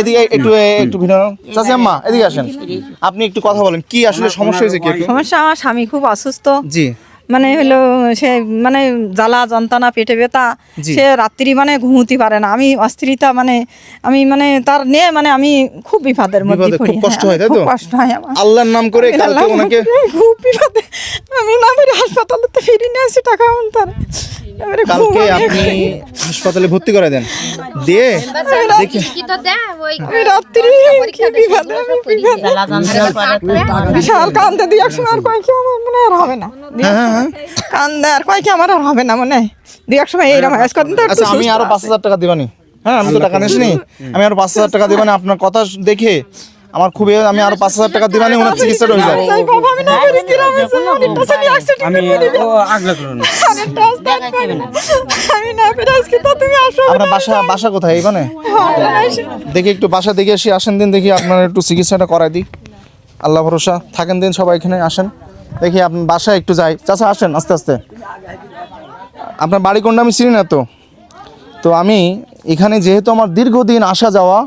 এদিকে একটু একটু ভিন্ন চাচি আম্মা এদিকে আসেন। আপনি একটু কথা বলেন কি আসলে সমস্যা হয়েছে কি সমস্যা আমার স্বামী খুব অসুস্থ। জি। মানে হলো সে মানে জ্বালা যন্ত্রণা পেটে ব্যথা সে রাত্রি মানে ঘুমোতে পারে না। আমি অস্থিরতা মানে আমি মানে তার নিয়ে মানে আমি খুব বিপদের মধ্যে পড়ি খুব কষ্ট হ্যাঁ, হয়, তাই তো? কষ্ট হয় আমার। আল্লাহর নাম করে কালকে আল্লাহ ওনাকে খুব বিপদে। আমি না হাসপাতালে তো ফিরে নিয়ে আসি টাকা তার এবারে খুব কালকে আপনি হাসপাতালে ভর্তি করে দেন। দিয়ে দেখি। রাত্রি বিশাল কান্দে দিয়ে একসময় আর কয়েক আমার মনে আর হবে না। হ্যাঁ, কান্দে আর কয়েক আমার আর হবে না মনে? হয় দুই এক সময় এইরকম আজ কদিন তো আচ্ছা আমি আরও। পাঁচ হাজার টাকা দিবানি। হ্যাঁ আমি তো টাকা নিসনি। আমি আরও পাঁচ হাজার টাকা দিবানি আপনার কথা দেখে আমার খুবই আমি আরও পাঁচ হাজার টাকা দিবানি ওনার চিকিৎসাটা হয়ে যাবে আপনার বাসা বাসা কোথায় এইখানে? দেখি একটু বাসা দেখে আসি আসেন দিন দেখি আপনার একটু চিকিৎসাটা করাই দিই। আল্লাহ ভরসা। থাকেন দিন সবাই এখানে আসেন। দেখি আপনার বাসায় একটু যাই। চাচা আসেন আস্তে আস্তে। আপনার বাড়ি কোনটা আমি চিনি না তো। তো আমি এখানে যেহেতু আমার দীর্ঘদিন আসা যাওয়া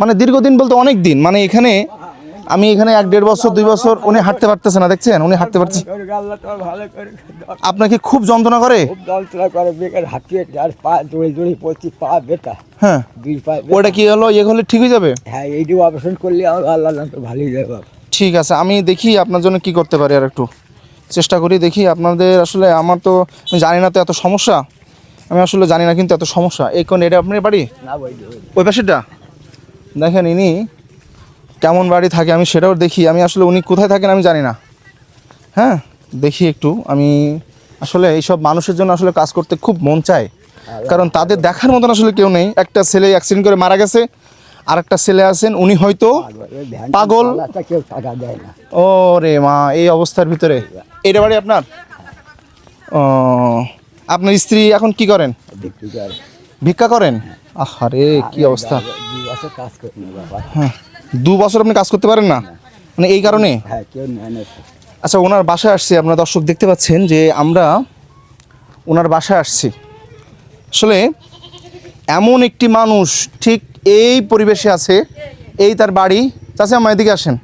মানে দীর্ঘদিন বলতে অনেক দিন মানে এখানে আমি এখানে এক দেড় বছর দুই বছর উনি হাঁটতে পারতেছে না দেখছেন? উনি হাঁটতে পারছে আপনাকে খুব যন্ত্রণা করে? হ্যাঁ। ওটা কি হলো ইয়ে হলে ঠিক হয়ে যাবে? হ্যাঁ এইটি অপারেশন করলে আমার আল্লাহ ভালোই যাবে। ঠিক আছে আমি দেখি আপনার জন্য কি করতে পারি আর একটু চেষ্টা করি দেখি আপনাদের আসলে আমার তো আমি জানি না তো এত সমস্যা। আমি আসলে জানি না কিন্তু এত সমস্যা। এই কোন এটা আপনার বাড়ি? ওই পাশেটা দেখেন ইনি কেমন বাড়ি থাকে আমি সেটাও দেখি। আমি আসলে উনি কোথায় থাকেন আমি জানি না। হ্যাঁ দেখি একটু। আমি আসলে এইসব মানুষের জন্য আসলে কাজ করতে খুব মন চায়। কারণ তাদের দেখার মতন আসলে কেউ নেই। একটা ছেলে অ্যাক্সিডেন্ট করে মারা গেছে আর একটা ছেলে আছেন, উনি হয়তো পাগল। ও রে মা, এই অবস্থার ভিতরে। এটা বাড়ি আপনার? ও, আপনার স্ত্রী এখন কি করেন? ভিক্ষা করেন? আহারে, কি অবস্থা। হ্যাঁ দু বছর আপনি কাজ করতে পারেন না? মানে এই কারণে? আচ্ছা ওনার বাসায় আসছি, আপনারা দর্শক দেখতে পাচ্ছেন যে আমরা ওনার বাসায় আসছি। আসলে এমন একটি মানুষ, ঠিক এই পরিবেশে আছে এই তার বাড়ি। চাচা আমার এদিকে আসেন।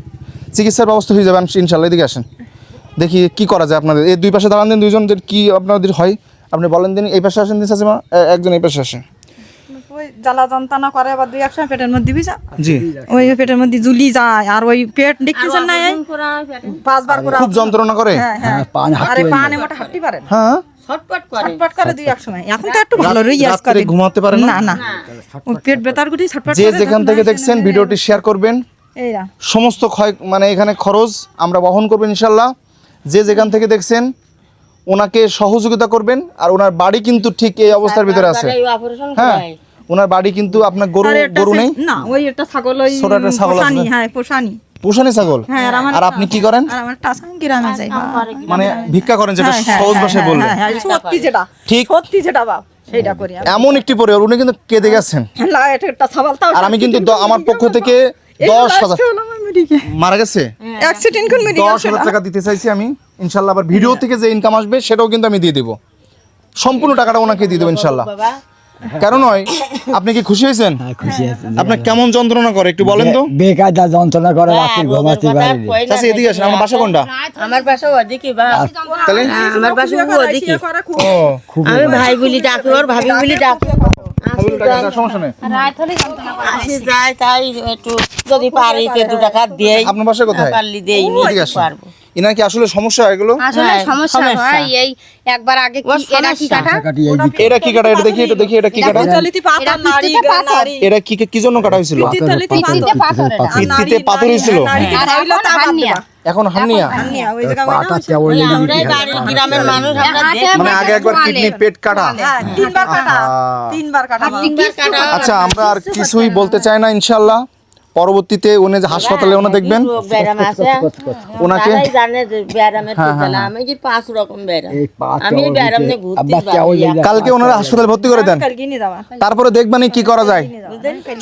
চিকিৎসার ব্যবস্থা হয়ে যাবে ইনশাল্লাহ এদিকে আসেন। দেখি কি করা যায় আপনাদের। এই দুই পাশে দাঁড়ান দিন দুইজন যে কি আপনাদের হয়? আপনি বলেন দিন এই পাশে আসেন দিন চাচিমা একজন এই পাশে আসেন। ওই জ্বালা যন্ত্রণা করে আবার দুই এক সময় পেটের মধ্যে বিজা জি। ওই পেটের মধ্যে জুলি যায় আর ওই পেট দেখতেছেন না পাঁচবার খুব যন্ত্রণা করে? হ্যাঁ হ্যাঁ। আরে পানে মোটা হাঁটতে পারে হ্যাঁ? ছটপট করে। দুই এক সময়। এখন তো একটু ভালো রই আজকে ঘুমাতে পারে না? না না। পেট ব্যথার গুটি ছটপট যে যেখান থেকে দেখছেন ভিডিওটি শেয়ার করবেন। সমস্ত ক্ষয় মানে এখানে খরচ আমরা বহন করবেন ইনশাল্লাহ। যে যেখান থেকে দেখছেন ওনাকে সহযোগিতা করবেন আর ওনার বাড়ি কিন্তু ঠিক এই অবস্থার ভিতরে আছে। হ্যাঁ ওনার বাড়ি কিন্তু আপনার গরু গরু নেই। না ওই একটা ছাগল ওই ছোট একটা ছাগল আছে হ্যাঁ পোষানি। পোষানি ছাগল? হ্যাঁ আর আপনি কি করেন? আর আমার টাসান গ্রামে যাই। বা। মানে ভিক্ষা করেন যেটা হ্যাঁ, হ্যাঁ, সহজ ভাষায় বললেন। সত্যি যেটা ঠিক। সত্যি যেটা বাপ আমি। এমন একটি পরিবার উনি কিন্তু কেঁদে গেছেন। আর আমি কিন্তু আমার পক্ষ থেকে দশ হাজার। মারা গেছে? দশ হাজার টাকা দিতে চাইছি আমি। ইনশাল্লাহ আবার ভিডিও থেকে যে ইনকাম আসবে সেটাও কিন্তু আমি দিয়ে দেবো। সম্পূর্ণ টাকাটা ওনাকে দিয়ে দেবো ইনশাল্লাহ। কেন নয় আপনি কি খুশি হয়েছেন? হ্যাঁ খুশি আছে। আপনার কেমন যন্ত্রণা করে একটু বলেন তো। বেকায়দা যন্ত্রণা করে রাত্রি ঘুমাতে পারি চাষি এদিকে আসেন আমার বাসা কোনটা? আমার বাসা ওদিকে তাহলে? আমার বাসা ওদিকে। করে খুব। আমি ভাই বলি ডাকি ওর ভাবি বলি ডাকি। একটু যদি পারি তো দু টাকা দেই। আপনার বাসা কোথায়? পারলি দেই এদিকে ইনার কি আসলে সমস্যা এগুলো? আসলে হ্যাঁ, সমস্যা। হয়। এই একবার আগে কি এটা কি কাটা? এটা কি কাটা? এটা দেখি এটা দেখি এটা কি কাটা? পিত্তালিতে এটা নাড়ি, পিত্তিতে পাথর। নাড়ি। এটা কি কি জন্য কাটা হয়েছিল। পিত্তিতে পাথর। এটা। ভিত্তিতে পাথর হয়েছিল। আর এখন হামনিয়া মানুষ আমরা মানে আগে একবার কিডনি পেট কাটা। হ্যাঁ, তিনবার কাটা। তিনবার কাটা। কাটা। আচ্ছা আমরা আর কিছুই বলতে চাই না ইনশাল্লাহ পরবর্তীতে উনি যে হাসপাতালে উনি দেখবেন? রোগ আছে। ওনাকে? কালকে ওনারা হাসপাতালে ভর্তি করে দেন। কালকে নিয়ে যাওয়া। তারপরে দেখবেন কি করা যায়।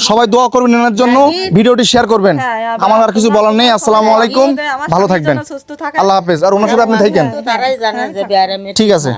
সবাই দোয়া করবেন এনার জন্য। ভিডিওটি শেয়ার করবেন। হ্যাঁ, আমার আর কিছু বলার নেই। আসসালামু আলাইকুম। ভালো থাকবেন। সুস্থ থাকা আল্লাহ হাফেজ। আর ওনার সাথে আপনি থাকেন। তারাই জানে যে ব্যায়ামের ঠিক আছে।